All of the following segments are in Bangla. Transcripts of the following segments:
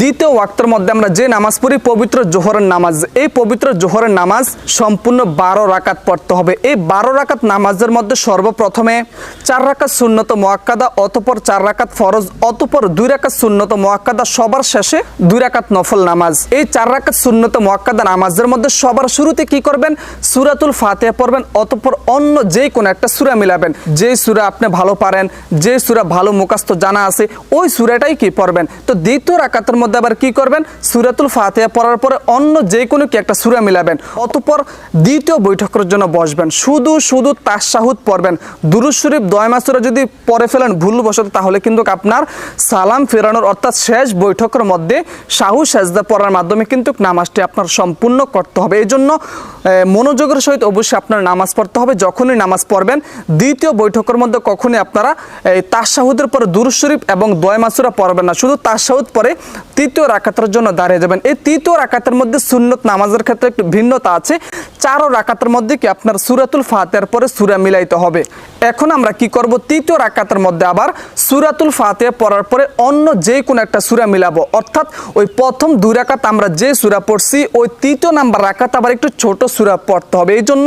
দ্বিতীয় ওয়াক্তের মধ্যে আমরা যে নামাজ পড়ি, পবিত্র জোহরের নামাজ। এই পবিত্র জোহরের নামাজ সম্পূর্ণ বারো রাকাত পড়তে হবে। এই বারো রাকাত নামাজের মধ্যে সর্বপ্রথমে চার রাকাত শূন্যত মোয়াক্কাদা, অতপর চার রাকাত ফরজ, অতপর দুই রাকাত শূন্যত মোয়াক্কাদা, সবার শেষে দুই রাকাত নফল নামাজ। এই চার রাকাত শূন্যত মোয়াক্কাদা নামাজের মধ্যে সবার শুরুতে কি করবেন? সুরাতুল ফাতেহা পড়বেন, অতপর অন্য যে কোনো একটা সুরা মিলাবেন। যে সুরা আপনি ভালো পারেন, যে সুরা ভালো মুখাস্ত জানা আছে, ওই সুরাটাই কি পড়বেন? তো দ্বিতীয় রাকাতের মধ্যে আবার কি করবেন? সুরাতুল ফাতেহা পড়ার পরে অন্য যে কোনো কি একটা সুরা মিলাবেন। অতপর দ্বিতীয় বৈঠকের জন্য বসবেন। শুধু শুধু তাসাহুদ পড়বেন। দুরুদ শরীফ দয় মাসুরা যদি পরে ফেলেন ভুলবশত, তাহলে কিন্তু আপনার সালাম ফেরানোর অর্থাৎ শেষ বৈঠকের মধ্যে শাহু সেজদা পড়ার মাধ্যমে কিন্তু নামাজটি আপনার সম্পূর্ণ করতে হবে। এই জন্য মনোযোগের সহিত অবশ্যই আপনার নামাজ পড়তে হবে। যখনই নামাজ পড়বেন, দ্বিতীয় বৈঠকের মধ্যে কখনই আপনারা, এই তাসাহুদের পরে দুরুদ শরীফ এবং দয় মাসুরা পড়বেন না। শুধু তাসাহুদ পরে তৃতীয় রাকাতের জন্য দাঁড়িয়ে যাবেন। এই তৃতীয় রাকাতের মধ্যে সুন্নত নামাজের ক্ষেত্রে একটু ভিন্নতা আছে। চারো রাকাতের মধ্যে কি আপনার সুরাতুল ফাতেহার পরে সুরা মিলাইতে হবে। এখন আমরা কি করব? তৃতীয় রাকাতের মধ্যে আবার সুরাতুল ফাতেহা পড়ার পরে অন্য যে কোনো একটা সুরা মিলাবো। অর্থাৎ ওই প্রথম দুই রাকাত আমরা যে সুরা পড়ছি, ওই তৃতীয় নাম্বার রাকাত আবার একটু ছোট সুরা পড়তে হবে। এই জন্য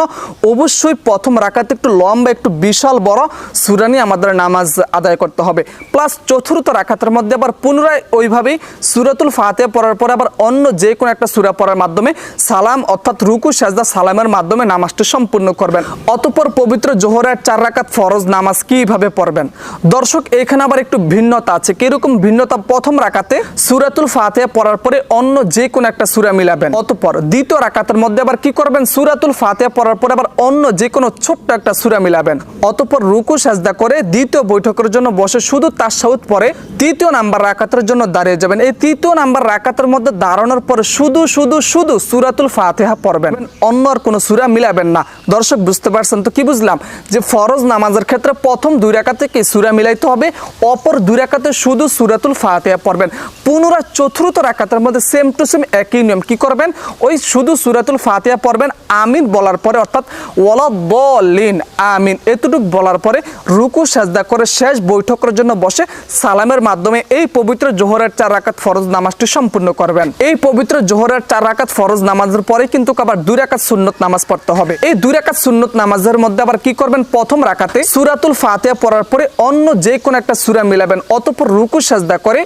অবশ্যই প্রথম রাকাতে একটু লম্বা, একটু বিশাল বড় সুরা নিয়ে আমাদের নামাজ আদায় করতে হবে। প্লাস চতুর্থ রাকাতের মধ্যে আবার পুনরায় ওইভাবেই সুরাতুল ফাতেহা পড়ার পরে আবার অন্য যে কোনো একটা সুরা পড়ার মাধ্যমে সালাম, অর্থাৎ রুকু, সাজদা, সালামের মাধ্যমে নামাজটি সম্পূর্ণ করবেন। অতঃপর পবিত্র জোহরের চার রাকাত ফরজ নামাজ কীভাবে পড়বেন? দর্শক, এখানে আবার একটু ভিন্নতা আছে। কীরকম ভিন্নতা? প্রথম রাকাতে সুরাতুল ফাতেহা পড়ার পরে অন্য যে কোনো একটা সুরা মিলাবেন। অতঃপর দ্বিতীয় রাকাতের মধ্যে আবার কি করবেন? সুরাতুল ফাতেহা পড়ার পরে আবার অন্য যে কোনো ছোট্ট একটা সুরা মিলাবেন। অতঃপর রুকু, সাজদা করে দ্বিতীয় বৈঠকের জন্য বসে শুধু তার সাউথ পরে তৃতীয় নাম্বার রাকাতের জন্য দাঁড়িয়ে যাবেন। এই তৃতীয় নাম্বার রাকাতের মধ্যে দাঁড়ানোর পরে শুধু শুধু শুধু সুরাতুল ফাতেহা পড়বেন। অন্য আর কোনো সুরা মিলাবেন না। দর্শক, বুঝতে পারছেন তো কি বুঝলাম? যে ফরজ নামাজের ক্ষেত্রে প্রথম দুই রাকাতে কি সুরা মিলাইতে হবে? অপর দুই রাকাতে শুধু সুরাতুল ফাতেহা পড়বেন। পুনরায় চতুর্থ রাকাতের মধ্যে সেম টু সেম একই নিয়ম কি করবেন? ওই শুধু সুরাতুল ফাতেহা পড়বেন, আমিন বলার পরে, অর্থাৎ ওয়ালা দলিন আমিন এতটুক বলার পরে রুকু, সাজদা করে শেষ বৈঠকের জন্য বসে সালামের মাধ্যমে এই পবিত্র জোহরের চার রাকাত ফরজ নামাজটি সম্পূর্ণ করবেন। এই পবিত্র জোহরের চার রাকাত ফরজ নামাজের পরে কিন্তু আবার দুই রাকাত সুন্নত নামাজ পড়তে হবে। এই দুই রাকাত সুন্নত নামাজের মধ্যে আবার কি করবেন? প্রথম রাকাতে সুরাতুল ফাতেহা পড়ার পরে অন্য যে কোনো একটা সুরা মিলাবেন, অতঃপর রুকু, সাজদা করে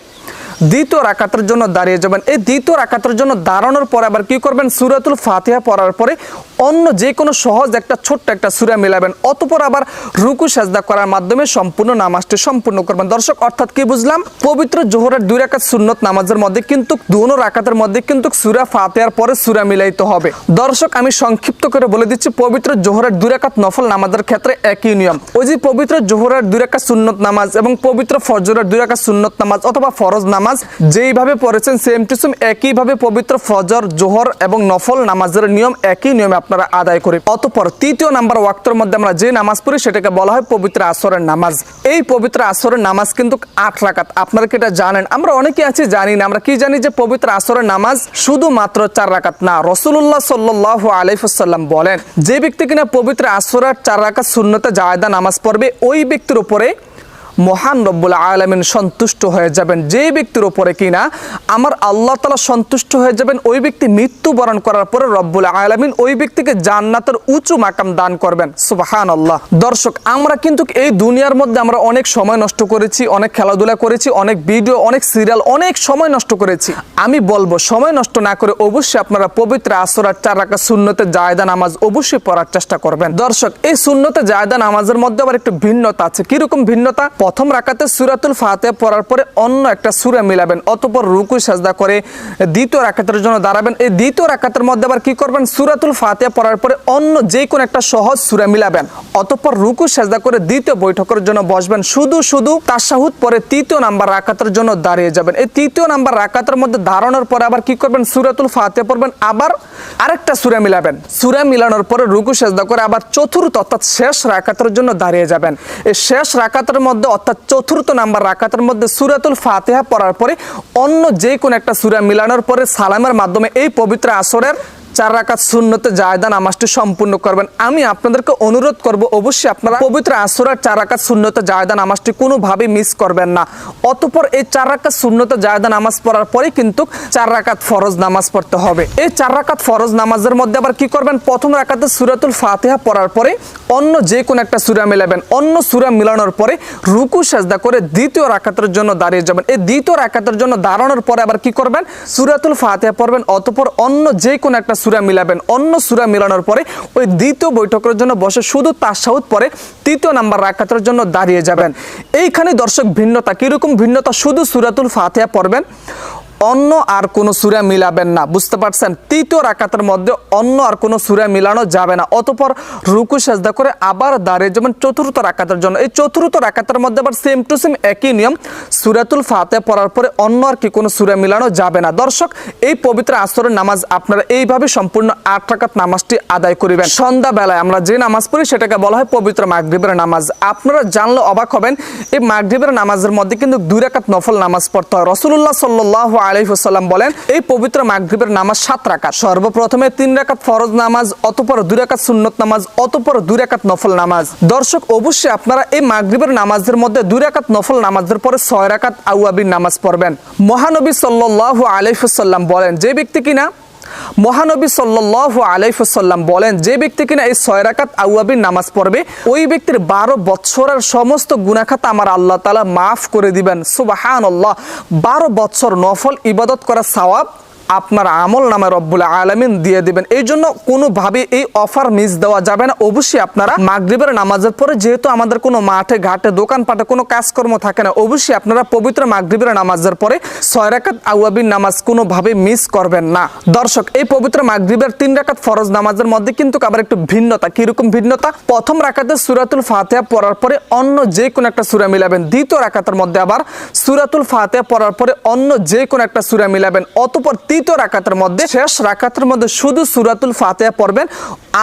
দ্বিতীয় রাকাতের জন্য দাঁড়িয়ে যাবেন। এই দ্বিতীয় রাকাতের জন্য দাঁড়ানোর পরে আবার কি করবেন? সুরাতুল ফাতিহা পড়ার পরে অন্য যে কোনো সহজ একটা ছোট্ট একটা সুরা মিলাবেন, অতপর আবার রুকু, সাজদা করার মাধ্যমে সম্পূর্ণ নামাজটি সম্পূর্ণ করবেন। দর্শক, অর্থাৎ কি বুঝলাম? পবিত্র জোহরের দুই রাকাত সুন্নত নামাজের মধ্যে কিন্তু, দুনো রাকাতের মধ্যে কিন্তু সুরা ফাতিহার পরে সুরা মিলাইতে হবে। দর্শক, আমি সংক্ষিপ্ত করে বলে দিচ্ছি, পবিত্র জোহরের দুই রাকাত নফল নামাজের ক্ষেত্রে একই নিয়ম। ওই যে পবিত্র জোহরের দুই রাকাত সুন্নত নামাজ এবং পবিত্র ফজরের দুই রাকাত সুন্নত নামাজ অথবা ফরজ নামাজ যেইভাবে পড়েছেন সেম টু সেম একইভাবে পবিত্র ফজর, জোহর এবং নফল নামাজের নিয়ম একই নিয়মে আপনারা আদায় করি। অতপর তৃতীয় নাম্বার ওয়াক্তের মধ্যে আমরা যে নামাজ পড়ি, সেটাকে বলা হয় পবিত্র আসরের নামাজ। এই পবিত্র আসরের নামাজ কিন্তু আট রাকাত। আপনারা কি এটা জানেন? আমরা অনেকে আছি, জানি না। আমরা কি জানি যে পবিত্র আসরের নামাজ শুধুমাত্র চার রাকাত না রসুল্লাহ সাল্লাহ আলাইফুসাল্লাম বলেন, যে ব্যক্তি কিনা পবিত্র আসরের চার রাকাত শূন্যতে জায়দা নামাজ পড়বে, ওই ব্যক্তির উপরে মহান রব্বুল আলমিন সন্তুষ্ট হয়ে যাবেন যে ব্যক্তির উপরে কিনা, আমার আল্লাহ তালা সন্তুষ্ট হয়ে যাবেন ওই ব্যক্তি মৃত্যুবরণ করার পরে রব্বুল আলমিন ওই ব্যক্তিকে জান্নাতের উঁচু মাকাম দান করবেন। সুবাহান আল্লাহ দর্শক, আমরা কিন্তু এই দুনিয়ার মধ্যে আমরা অনেক সময় নষ্ট করেছি, অনেক খেলাধুলা করেছি, অনেক ভিডিও, অনেক সিরিয়াল, অনেক সময় নষ্ট করেছি। আমি বলব, সময় নষ্ট না করে অবশ্যই আপনারা পবিত্র আসরার চার রাখা শূন্যতে জায়দা নামাজ অবশ্যই পড়ার চেষ্টা করবেন। দর্শক, এই শূন্যতে জায়দা নামাজের মধ্যে আবার একটু ভিন্নতা আছে। কীরকম ভিন্নতা? প্রথম রাকাতে সুরাতুল ফাতে পড়ার পরে অন্য একটা সুরা মিলাবেন, অতপর রুকু সাজদা করে দ্বিতীয় রাকাতের জন্য দাঁড়াবেন। এই দ্বিতীয় রাকাতের মধ্যে আবার কি করবেন? সুরাতুল ফাতে পড়ার পরে অন্য যে কোনো একটা সহজ সুরা মিলাবেন, অতপর রুকু সাজদা করে দ্বিতীয় বৈঠকের জন্য বসবেন। শুধু শুধু তাসাহুদ পরে তৃতীয় নাম্বার রাকাতের জন্য দাঁড়িয়ে যাবেন। এই তৃতীয় নাম্বার রাকাতের মধ্যে দাঁড়ানোর পরে আবার কি করবেন? সুরাতুল ফাতে পড়বেন, আবার আরেকটা সুরা মিলাবেন। সুরা মিলানোর পরে রুকু সাজদা করে আবার চতুর্থ অর্থাৎ শেষ রাকাতের জন্য দাঁড়িয়ে যাবেন। এই শেষ রাকাতের মধ্যে অর্থাৎ চতুর্থ নাম্বার রাকাতের মধ্যে সুরাতুল ফাতেহা পড়ার পরে অন্য যে কোনো একটা সুরা মিলানোর পরে সালামের মাধ্যমে এই পবিত্র আসরের চার রাকাত শূন্যতে জায়দা নামাজটি সম্পূর্ণ করবেন। আমি আপনাদেরকে অনুরোধ করব, অবশ্যই আপনারা পবিত্র আসরের চার রাকাত শূন্যতে জায়দা নামাজটি কোনোভাবে মিস করবেন না। অতঃপর এই চার রাকাত শূন্যতে জায়দা নামাজ পড়ার পরে কিন্তু চার রাকাত ফরজ নামাজ পড়তে হবে। এই চার রাকাত ফরজ নামাজের মধ্যে আবার কি করবেন? প্রথম রাকাতে সুরাতুল ফাতেহা পড়ার পরে অন্য যে কোনো একটা সুরা মিলাবেন। অন্য সুরা মিলানোর পরে রুকু, সাজদা করে দ্বিতীয় রাকাতের জন্য দাঁড়িয়ে যাবেন। এই দ্বিতীয় রাকাতের জন্য দাঁড়ানোর পরে আবার কি করবেন? সুরাতুল ফাতেহা পড়বেন। অতপর অন্য যে কোনো একটা সুরা মিলাবেন, অন্য সুরা মিলানোর পরে ওই দ্বিতীয় বৈঠকের জন্য বসে শুধু তাসাউদ পরে তৃতীয় নাম্বার রাকাতের জন্য দাঁড়িয়ে যাবেন। এইখানে দর্শক ভিন্নতা, কীরকম ভিন্নতা? শুধু সুরাতুল ফাতেহা পড়বেন। অন্য আর কোনো সুরা মিলাবেন না। বুঝতে পারছেন? তৃতীয় রাকাতের মধ্যে অন্য আর কোনো সুরা মিলানো যাবে না। অতপর রুকু, সাজদা করে আবার দাঁড়িয়ে যাবেন চতুর্থ রাকাতের জন্য। এই চতুর্থ রাকাতের মধ্যে আবার সেম টু সেম একই নিয়ম। সুরাতুল ফাতে পড়ার পরে অন্য আর কি কোনো সুরা মিলানো যাবে না। দর্শক, এই পবিত্র আসরের নামাজ আপনারা এইভাবে সম্পূর্ণ আট রাকাত নামাজটি আদায় করিবেন। সন্ধ্যা বেলায় আমরা যে নামাজ পড়ি সেটাকে বলা হয় পবিত্র মাগরিবের নামাজ। আপনারা জানলে অবাক হবেন, এই মাগরিবের নামাজের মধ্যে কিন্তু দুই রাকাত নফল নামাজ পড়তে হয়। রসুল্লাহ সাল্লাহ আলহিহাল্লাম বলেন, এই পবিত্র মাগরীবের নামাজ সাত রাকাত। সর্বপ্রথমে তিন রাকাত ফরজ নামাজ, অতপর দুই রাকাত সুন্নত নামাজ, অতপর দুই রাকাত নফল নামাজ। দর্শক, অবশ্যই আপনারা এই মাগরীবের নামাজের মধ্যে দুই রাকাত নফল নামাজের পরে ছয় রাকাত আউয়াবির নামাজ পড়বেন। মহানবী সাল্লাহ আলহিহাল্লাম বলেন, যে ব্যক্তি কিনা মহানবী সাল্লাহ আলাইফুসাল্লাম বলেন, যে ব্যক্তি কিনা এই ছয় রাকাত আউয়াবির নামাজ পড়বে, ওই ব্যক্তির বারো বৎসরের সমস্ত গুনাখাত আমার আল্লাহ তালা মাফ করে দিবেন। সুবাহান আল্লাহ বারো বৎসর নফল ইবাদত করা সওয়াব আপনার আমল নামে রব্বুল আলমিন দিয়ে দিবেন। এই জন্য কোনোভাবে এই অফার মিস দেওয়া যাবে না। অবশ্যই আপনারা মাগরিবের নামাজের পরে যেহেতু আমাদের কোনো মাঠে, ঘাটে, দোকানপাটে কোনো কাজকর্ম থাকে না, অবশ্যই আপনারা পবিত্র মাগরিবের নামাজের পরে ছয় রাকাত আউয়াবির নামাজ কোনোভাবে মিস করবেন না। দর্শক, এই পবিত্র মাগরিবের তিন রাকাত ফরজ নামাজের মধ্যে কিন্তু আবার একটু ভিন্নতা। কীরকম ভিন্নতা? প্রথম রাকাতে সুরাতুল ফাতেহা পড়ার পরে অন্য যে কোনো একটা সুরা মিলাবেন। দ্বিতীয় রাকাতের মধ্যে আবার সুরাতুল ফাতিহা পড়ার পরে অন্য যে কোনো একটা সুরা মিলাবেন। অতপর তৃতীয় রাকাতের মধ্যে শেষ রাকাতের মধ্যে শুধু সুরাতুল ফাতিহা পড়বেন।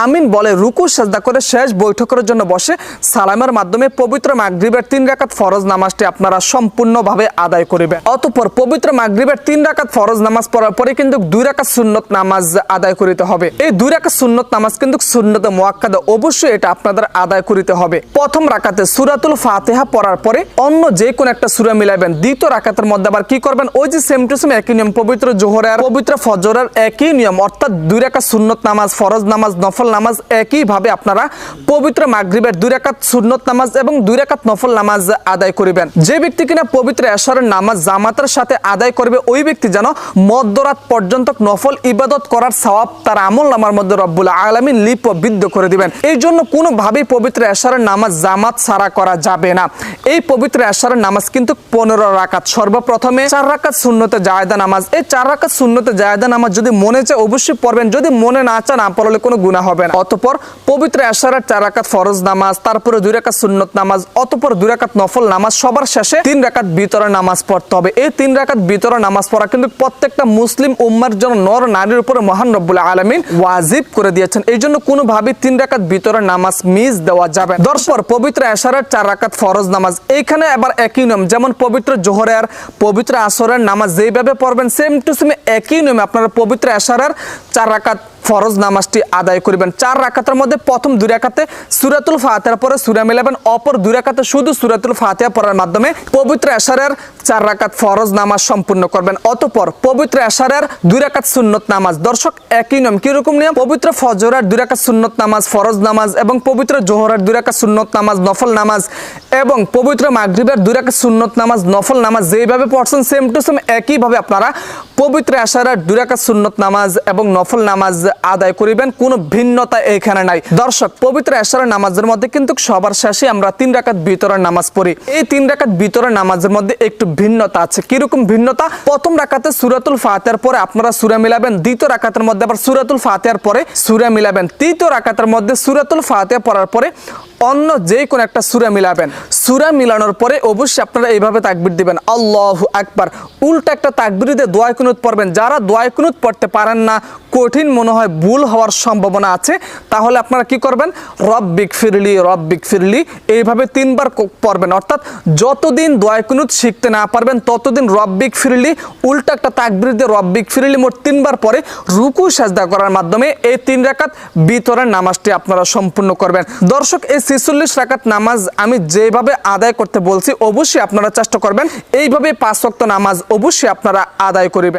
আমিন বলে রুকু, সাজদা করে শেষ বৈঠকের জন্য বসে সালামের মাধ্যমে পবিত্র মাগরিবের তিন রাকাত ফরজ নামাজটি আপনারা সম্পূর্ণভাবে আদায় করিবেন। অতপর পবিত্র মাগরিবের তিন রাকাত ফরজ নামাজ পড়ার পরে কিন্তু দুই রাকাত সুন্নত নামাজ আদায় করিতে হবে। এই দুই রাকাত সুন্নত নামাজ কিন্তু সুন্নত মোয়াক্কাদা, অবশ্যই এটা আপনাদের আদায় করিতে হবে। প্রথম রাকাতে সুরাতুল ফাতেহা পড়ার পরে অন্য যে কোন একটা সুরা মিলাবেন দ্বিতীয় রাকাতের মধ্যে আবার কি করবেন? ওই যে সেম টু সেম একই নিয়ম, পবিত্র জোহরের পবিত্র ফজরের একই নিয়ম, অর্থাৎ দুই রাকাত সুন্নত নামাজ, ফরজ নামাজ, নফল নামাজ একই ভাবে আপনারা পবিত্র মাগরিবের দুই রাকাত সুন্নত নামাজ এবং দুই রাকাত নফল নামাজ আদায় করিবেন। যে ব্যক্তি কিনা পবিত্র এশারের নামাজ জামাতের সাথে আদায় করবে, ওই ব্যক্তি যেন মধ্যরাত পর্যন্ত নফল ইবাদত করার সওয়াব তার আমল নামার মধ্যে রব্বুল আলমিন লিপিবদ্ধ করে দিবেন। এই জন্য কোনোভাবেই পবিত্র এশারের নামাজ জামাত সারা করা যাবে না। এই পবিত্র এশারের নামাজ কিন্তু পনেরো রাকাত, সর্বপ্রথমে চার রাকাত শূন্যতে জায়দা নামাজ। এই চার রাকাত শূন্যতে জায়দা নামাজ যদি মনে চায়, অবশ্যই পড়বেন। যদি মনে না চায় না পড়লে কোনো গুণা হবে না। অতপর পবিত্র এশারের চার রাকাত ফরজ নামাজ, তারপরে দুই রাকাত সুন্নত নামাজ, অতপর দুই রাকাত নফল নামাজ, সবার শেষে তিন রাকাত বিতরে নামাজ পড়তে হবে। এই তিন রাকাত বিতরে নামাজ পড়া কিন্তু প্রত্যেকটা মুসলিম উম্মার জন্য নর নারীর উপরে মহান রব্বুল আলমিন ওয়াজিব করে দিয়েছেন। এই জন্য কোনোভাবে তিন রাকাত বিতরে নামাজ মিস দেওয়া যাবে। দর্শক পবিত্র এশারের চার রাকাত ফরজ নামাজ। এইখানে আবার একই নিয়ম, যেমন পবিত্র জোহরের পবিত্র আসরের নামাজ যেভাবে পড়বেন সেম টু সেম একই নিয়মে আপনারা পবিত্র এশারার চার রাকাত ফরজ নামাজটি আদায় করবেন। চার রাকাতের মধ্যে প্রথম দুই রাকাতে সুরাতুল ফাতিহার পরে সুরা মিলাবেন, অপর দুই রাকাতে শুধু সুরাতুল ফাতিহা পড়ার মাধ্যমে পবিত্র এশারের চার রাকাত ফরজ নামাজ সম্পূর্ণ করবেন। অতপর পবিত্র এশারের দুই রাকাত সুন্নত নামাজ। দর্শক, একই নিয়ম, কীরকম নিয়ম? পবিত্র ফজরের দুই রাকাত সুন্নত নামাজ, ফরজ নামাজ এবং পবিত্র জোহরের দুই রাকাত সুন্নত নামাজ, নফল নামাজ এবং পবিত্র মাগরিবের দুই রাকাত সুন্নত নামাজ, নফল নামাজ যেইভাবে পড়ছেন সেম টু সেম একইভাবে আপনারা পবিত্র এশারের দুই সুন্নত নামাজ এবং নফল নামাজ আদায় করিবেন, কোনো ভিন্নতা এখানে নাই। দর্শক, পবিত্র এশারের নামাজের মধ্যে কিন্তু সবার শেষে আমরা তিন রাকাত ভিতরের নামাজ পড়ি। এই তিন রাকাত ভিতরের নামাজের মধ্যে একটু ভিন্নতা আছে। কীরকম ভিন্নতা? প্রথম রাকাতে সুরাতুল ফাতিহার পরে আপনারা সুরা মিলাবেন, দ্বিতীয় রাকাতের মধ্যে আবার সুরাতুল ফাতিহার পরে সুরা মিলাবেন, তৃতীয় রাকাতের মধ্যে সুরাতুল ফাতিহা পড়ার পরে অন্য যে কোনো একটা সুরা মিলাবেন। সুরা মিলানোর পরে অবশ্যই আপনারা এইভাবে তাকবির দিবেন, আল্লাহ আকবার। উল্টা একটা তাকবির দিয়ে দোয়া কুনুত পড়বেন। যারা দোয়া কুনুত পড়তে পারেন না কঠিন মনে হয় ভুল হওয়ার সম্ভাবনা আছে, তাহলে আপনারা কি করবেন? রব রব্বিক ফিরলি রব্বিক ফিরলি, এইভাবে তিনবার পড়বেন। অর্থাৎ যতদিন দোয়া কুনুত শিখতে না পারবেন, ততদিন রব রব্বিক ফিরলি, উল্টা একটা তাকবির দিয়ে রব্বিক ফিরলি মোট তিনবার পরে রুকু, সাজদা করার মাধ্যমে এই তিন রাকাত বিতরের নামাজটি আপনারা সম্পূর্ণ করবেন। দর্শক, এই ছেচল্লিশ রাকাত নামাজ আমি যেভাবে আদায় করতে বলছি, অবশ্যই আপনারা চেষ্টা করবেন। এইভাবে পাঁচ ওয়াক্ত নামাজ অবশ্যই আপনারা আদায় করিবেন